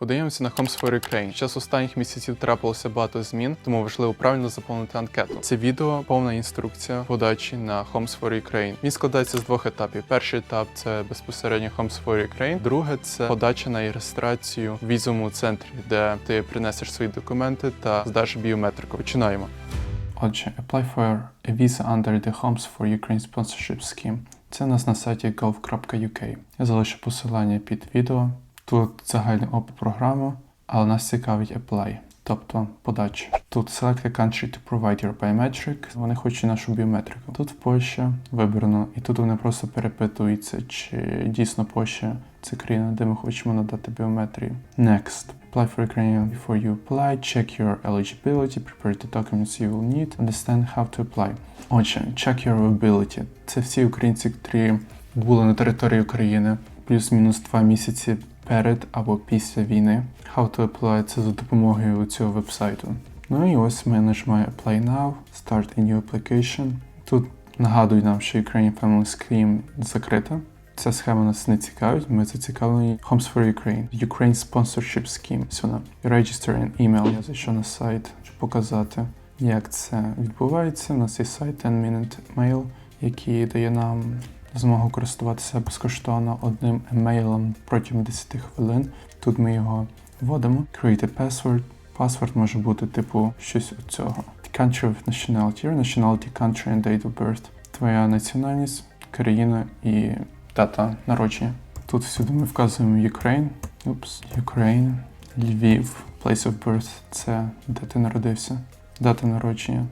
Подивимося на for Ukraine. Час останніх місяців трапилося багато змін, тому важливо правильно заповнити анкету. Це відео повна інструкція подачі на Homes for Ukraine. Він складається з двох етапів. Перший етап це безпосередньо for Ukraine. Друге це подача на реєстрацію в візовому центрі, де ти принесеш свої документи та здаш біометрику. Починаємо. Отже, apply for a visa under the Homes for Ukraine sponsorship scheme. Це у нас на сайті gov.uk. Я залишу посилання під відео. Тут загальний опит програми, але нас цікавить apply, тобто подача. Тут select a country to provide your biometric. Вони хочуть нашу біометрику. Тут Польща вибрано, і тут вони просто перепитуються, чи дійсно Польща це країна, де ми хочемо надати біометрію. Next. Apply for Ukrainian before you apply, check your eligibility, prepare the documents you will need, understand how to apply. Отже, check your ability. Це всі українці, які були на території України плюс-мінус два місяці перед або після війни. How to apply це за допомогою цього вебсайту. Ну і ось ми нажимаємо Apply Now, Start a new application. Тут нагадують нам, що Ukrainian Family Scheme закрита. Ця схема нас не цікавить, ми зацікавлені Homes for Ukraine, Ukraine Sponsorship Scheme. Вона. Register an email. Я зайшов на сайт, щоб показати, як це відбувається. У нас є сайт 10 Minute Mail, який дає нам змогу користуватися безкоштовно одним емейлом протягом 10 хвилин. Тут ми його вводимо. Create a password. Паспорт може бути типу щось у цього. The country of nationality, your nationality, country and date of birth. Твоя національність, країна і дата народження. Тут всюди ми вказуємо Ukraine. Упс, Ukraine, Львів, place of birth це де ти народився. Дата народження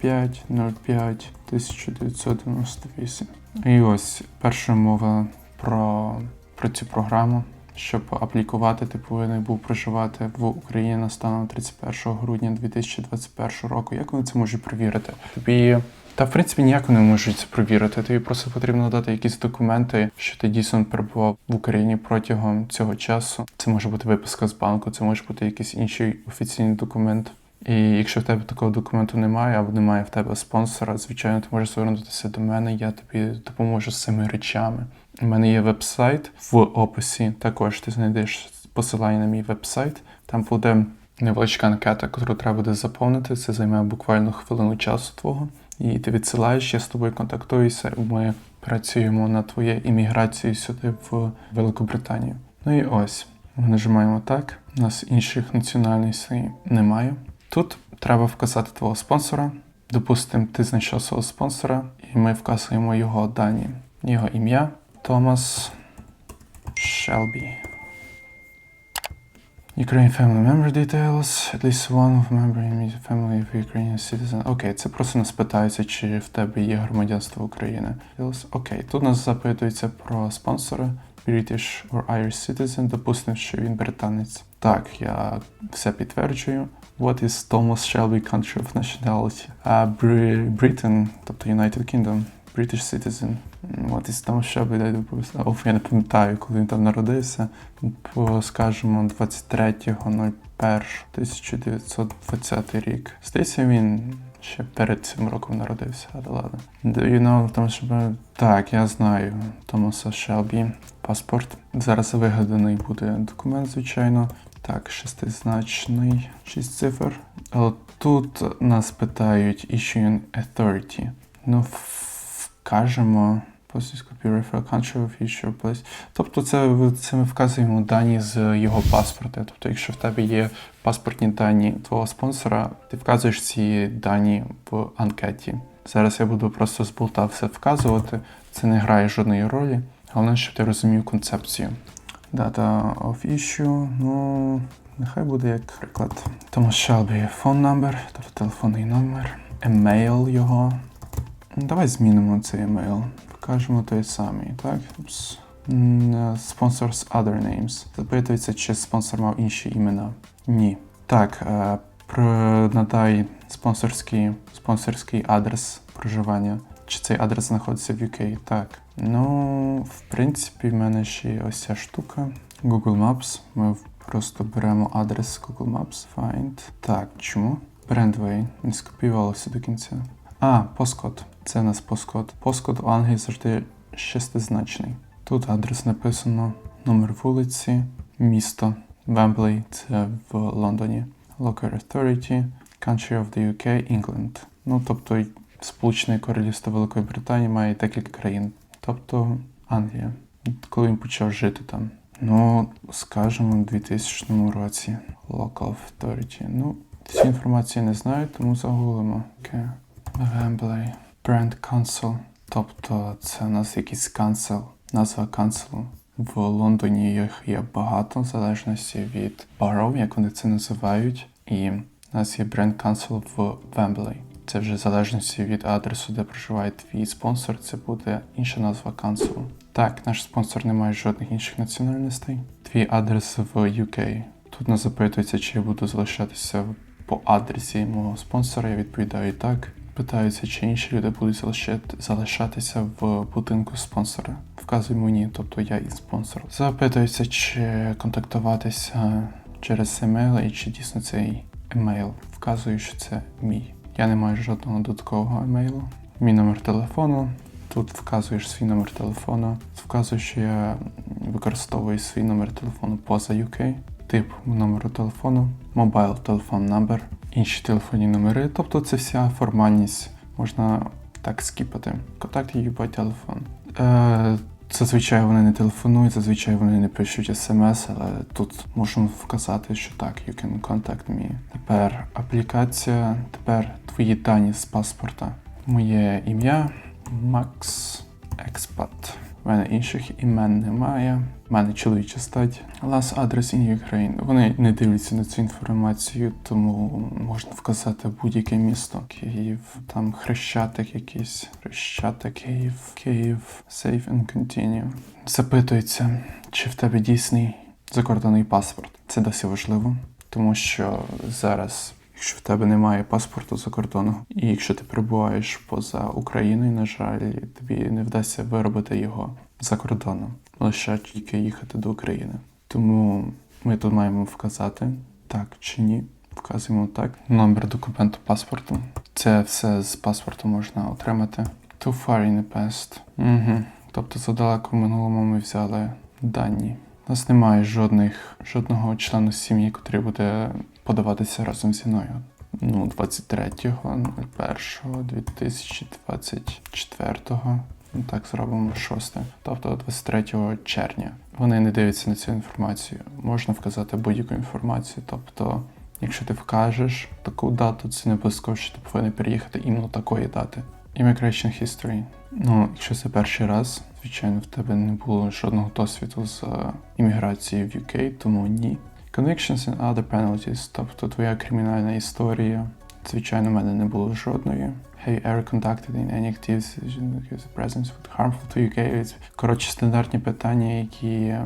05 05 1998. І ось перша мова про, про цю програму. Щоб аплікувати, ти повинен був проживати в Україні на станом 31 грудня 2021 року. Як вони це можуть перевірити? Тобі та в принципі ніяк не можуть це перевірити. Тобі просто потрібно надати якісь документи, що ти дійсно перебував в Україні протягом цього часу. Це може бути виписка з банку, це може бути якийсь інший офіційний документ. І якщо в тебе такого документу немає, або немає в тебе спонсора, звичайно, ти можеш звернутися до мене, я тобі допоможу з цими речами. У мене є веб-сайт в описі. Також ти знайдеш посилання на мій веб-сайт. Там буде невеличка анкета, яку треба буде заповнити. Це займе буквально хвилину часу твого. І ти відсилаєш, я з тобою контактуюся. Ми працюємо над твоєю імміграцією сюди в Великобританію. Ну і ось ми нажимаємо так. У нас інших національностей немає. Тут треба вказати твого спонсора. Допустимо, ти знайшов свого спонсора, і ми вказуємо його дані, його ім'я Томас Шелбі. Ukrainian family member details. At least one of member family of Ukrainian citizen. Окей, це просто нас питається, чи в тебе є громадянство України. Окей, тут нас запитується про спонсора. British or Irish citizen, допустимо, що він британець. Так, я все підтверджую. What is Thomas Shelby country of nationality? Uh, Bri- Britain, тобто United Kingdom. British citizen. What is Thomas Shelby? Дай доповісти. Оф, я не пам'ятаю, коли він там народився. Скажімо, 23.01.1920 рік. Здається, він ще перед цим роком народився, але ладно. You know Thomas Shelby? Так, я знаю Томаса Шелбі. Паспорт. Зараз вигаданий буде документ, звичайно. Так, шестизначний, шість цифр. Тут нас питають issuing authority. Ну, вкажемо country of issue place. Тобто це, це ми вказуємо дані з його паспорта. Тобто, якщо в тебе є паспортні дані твого спонсора, ти вказуєш ці дані в анкеті. Зараз я буду просто з болта все вказувати. Це не грає жодної ролі. Головне, щоб ти розумів концепцію. Data of issue, ну, нехай буде як приклад. Тому Shelby phone number, тобто телефонний номер, емейл його. Ну, Давай змінимо цей емейл. Покажемо той самий, так? Е, Sponsors other names. Запитується, чи спонсор мав інші імена. Ні. Так, е, про надай спонсорський, спонсорський адрес проживання. Чи цей адрес знаходиться в UK? Так. Ну, в принципі, в мене ще є ось ця штука. Google Maps. Ми просто беремо адрес Google Maps. Find. Так, чому? Brandway. Не скопіювалося до кінця. А, поскод. Це у нас поскод. Поскод у Англії завжди шестизначний. Тут адрес написано, номер вулиці, місто. Wembley це в Лондоні. Local Authority, Country of the UK, England. Ну, тобто Сполучене Королівство Великої Британії має декілька країн. Тобто Англія. Коли він почав жити там. Ну, скажімо, у 2000 році. Local Authority. Ну, всю інформацію не знаю, тому загуглимо. Окей. Wembley. Brand Council. Тобто це у нас якийсь канцел, назва канцелу. В Лондоні їх є багато, в залежності від borough, як вони це називають. І у нас є бренд канцел в Вемблей. Це вже в залежності від адресу, де проживає твій спонсор, це буде інша назва канцелу. Так, наш спонсор не має жодних інших національностей. Твій адрес в UK. Тут нас запитується, чи я буду залишатися по адресі мого спонсора. Я відповідаю так. Питаються, чи інші люди будуть залишатися в будинку спонсора. Вказуємо ні, тобто я і спонсор. Запитуються, чи контактуватися через емейл і чи дійсно цей емейл. Вказую, що це мій. Я не маю жодного додаткового емейлу. Мій номер телефону. Тут вказуєш свій номер телефону. Вказую, що я використовую свій номер телефону поза UK, тип номеру телефону, мобайл телефон номер, інші телефонні номери. Тобто це вся формальність можна так скіпати. Контакт you by телефон. Е, Зазвичай вони не телефонують, зазвичай вони не пишуть смс, але тут можемо вказати, що так, you can contact me. Тепер аплікація, тепер твої дані з паспорта. Моє ім'я Макс Експат. У мене інших імен немає. Мене чоловіча стать. Last address in Ukraine. Вони не дивляться на цю інформацію, тому можна вказати будь-яке місто. Київ, там Хрещатик якийсь, Хрещатик, Київ, Київ, Save and Continue. Запитується, чи в тебе дійсний закордонний паспорт. Це досить важливо, тому що зараз. Якщо в тебе немає паспорту за кордону, і якщо ти перебуваєш поза Україною, на жаль, тобі не вдасться виробити його за кордоном, лише тільки їхати до України. Тому ми тут маємо вказати так чи ні. Вказуємо так. Номер документу паспорту. Це все з паспорту можна отримати. Too far in the past. Угу. Тобто задалеко в минулому ми взяли дані. У нас немає жодних, жодного члену сім'ї, котрий буде подаватися разом зі мною. Ну, 23.01.2024. Ну, Так, зробимо 6. Тобто 23 червня. Вони не дивляться на цю інформацію. Можна вказати будь-яку інформацію. Тобто, якщо ти вкажеш таку дату, це не обов'язково, що ти повинен переїхати іменно такої дати. Immigration History. Ну, якщо це перший раз, звичайно, в тебе не було жодного досвіду з е, імміграцією в UK, тому ні. Convictions and other penalties, тобто твоя кримінальна історія. Звичайно, в мене не було жодної. You ever conducted in any activities the presence with harmful to UK? Коротше, стандартні питання, які е,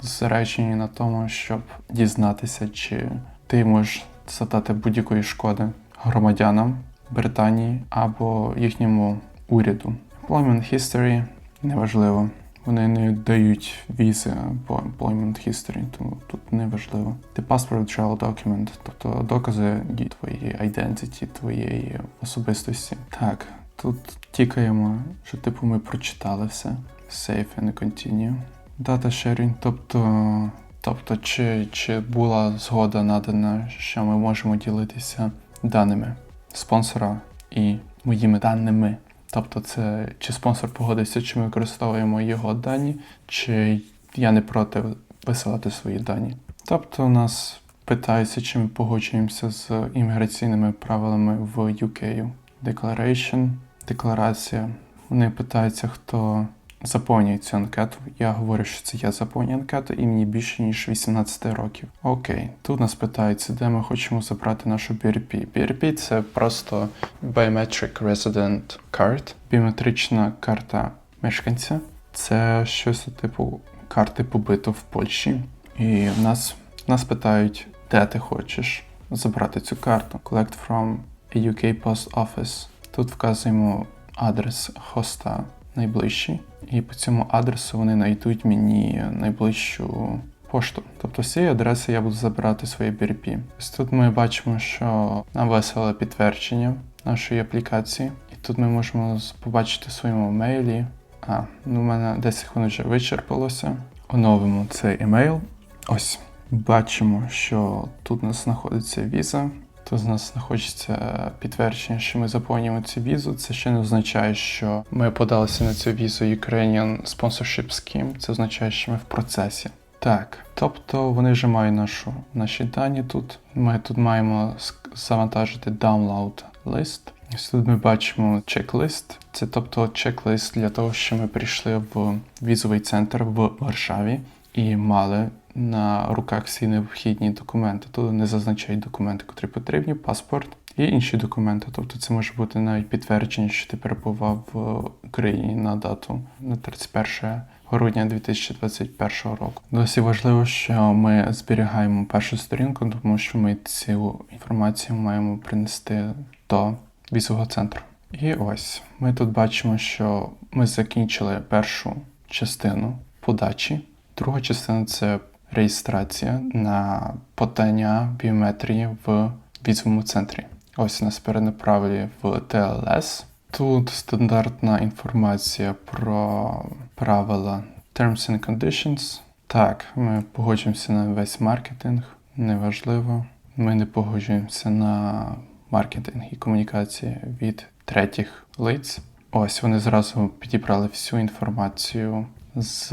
зосереджені на тому, щоб дізнатися, чи ти можеш задати будь-якої шкоди громадянам Британії або їхньому уряду. Employment history неважливо. Вони не дають візи по employment history, тому тут не важливо. The passport travel document, тобто докази твоєї identity, твоєї особистості. Так, тут тікаємо, що типу ми прочитали все. Save and continue. Data sharing, тобто, тобто чи, чи була згода надана, що ми можемо ділитися даними спонсора і моїми даними. Тобто, це чи спонсор погодиться, чи ми використовуємо його дані, чи я не проти висилати свої дані. Тобто, у нас питаються, чи ми погоджуємося з імміграційними правилами в UK. Declaration, декларація. Вони питаються, хто заповнює цю анкету. Я говорю, що це я заповнюю анкету, і мені більше ніж 18 років. Окей, тут нас питаються, де ми хочемо забрати нашу BRP. BRP – це просто Biometric Resident Card, біометрична карта мешканця. Це щось типу карти побиту в Польщі. І в нас, нас питають, де ти хочеш забрати цю карту. Collect from a UK Post Office. Тут вказуємо адрес хоста найближчий, і по цьому адресу вони знайдуть мені найближчу пошту. Тобто з цієї адреси я буду забирати своє BRP. Ось тут ми бачимо, що нам веселе підтвердження нашої аплікації, і тут ми можемо побачити в своєму мейлі. А, ну в мене 10 хвилин вже вичерпалося. Оновимо цей емейл. Ось. Бачимо, що тут у нас знаходиться віза. Тут у нас знаходиться підтвердження, що ми заповнюємо цю візу. Це ще не означає, що ми подалися на цю візу Ukrainian Sponsorship Scheme. Це означає, що ми в процесі. Так, тобто вони вже мають нашу, наші дані тут. Ми тут маємо завантажити download list. Ось тут ми бачимо чек-лист. Це тобто чек-лист для того, що ми прийшли в візовий центр в Варшаві і мали на руках всі необхідні документи. Тут не зазначають документи, котрі потрібні, паспорт і інші документи. Тобто це може бути навіть підтвердження, що ти перебував в Україні на дату на 31 грудня 2021 року. Досі важливо, що ми зберігаємо першу сторінку, тому що ми цю інформацію маємо принести до візового центру. І ось ми тут бачимо, що ми закінчили першу частину подачі. Друга частина це реєстрація на подання біометрії в візовому центрі. Ось нас перенаправили в ТЛС. Тут стандартна інформація про правила Terms and Conditions. Так, ми погоджуємося на весь маркетинг, неважливо. Ми не погоджуємося на маркетинг і комунікації від третіх лиць. Ось вони зразу підібрали всю інформацію з,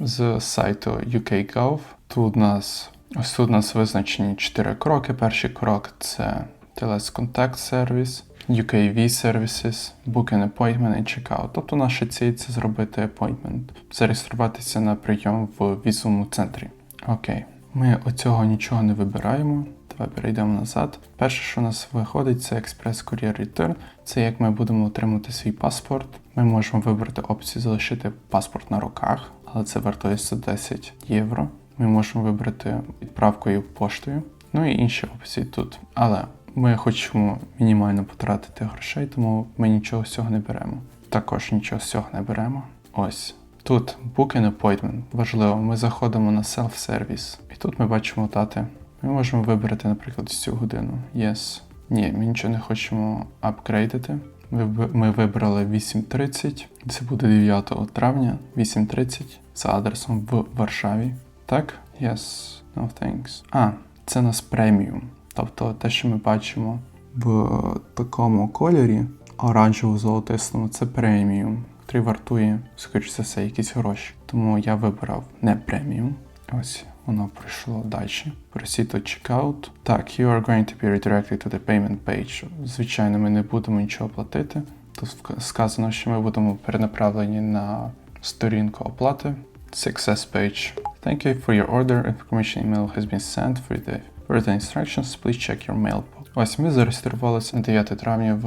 з сайту UK.gov. Тут у нас ось тут у нас визначені чотири кроки. Перший крок це TLS Contact Service, UKV Services, Book an Appointment і Checkout. Тобто наша ціль це зробити appointment, зареєструватися на прийом в візовому центрі. Окей, ми оцього нічого не вибираємо. Давай перейдемо назад. Перше, що у нас виходить, це Express Courier Return. Це як ми будемо отримати свій паспорт. Ми можемо вибрати опцію залишити паспорт на руках, але це вартує 110 євро. Ми можемо вибрати відправкою поштою. Ну і інші опції тут. Але ми хочемо мінімально потратити грошей, тому ми нічого з цього не беремо. Також нічого з цього не беремо. Ось. Тут Book an Appointment. Важливо, ми заходимо на Self-Service. І тут ми бачимо дати. Ми можемо вибрати, наприклад, цю годину. Yes. Ні, ми нічого не хочемо апгрейдити. Ми вибрали 8.30. Це буде 9 травня, 8.30 за адресом в Варшаві. Так? Yes. No thanks. А, це нас преміум. Тобто те, що ми бачимо в такому кольорі, оранжево-золотистому, це преміум, який вартує, скоріш за все, якісь гроші. Тому я вибрав не преміум. Ось воно пройшло далі. Proceed to checkout. Так, you are going to be redirected to the payment page. Звичайно, ми не будемо нічого платити. Тут сказано, що ми будемо перенаправлені на сторінку оплати. Success page. Thank you for your order. Information email has been sent for the further instructions. Please check your mail. Ось ми зареєструвалися на 9 травня в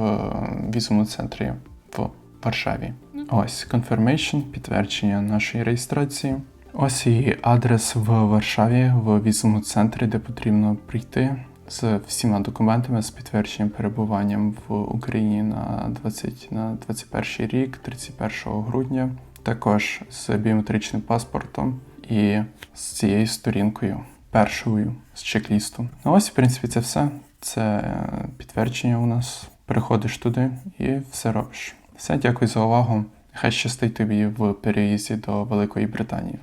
візовому центрі в Варшаві. Ось confirmation, підтвердження нашої реєстрації. Ось і адрес в Варшаві в візовому центрі, де потрібно прийти з всіма документами з підтвердженням перебуванням в Україні на 20 на 21 рік, 31 грудня. Також з біометричним паспортом і з цією сторінкою, першою з чек-лісту. Ну ось, в принципі, це все. Це підтвердження у нас. Приходиш туди і все робиш. Все, дякую за увагу. Хай щастить тобі в переїзді до Великої Британії.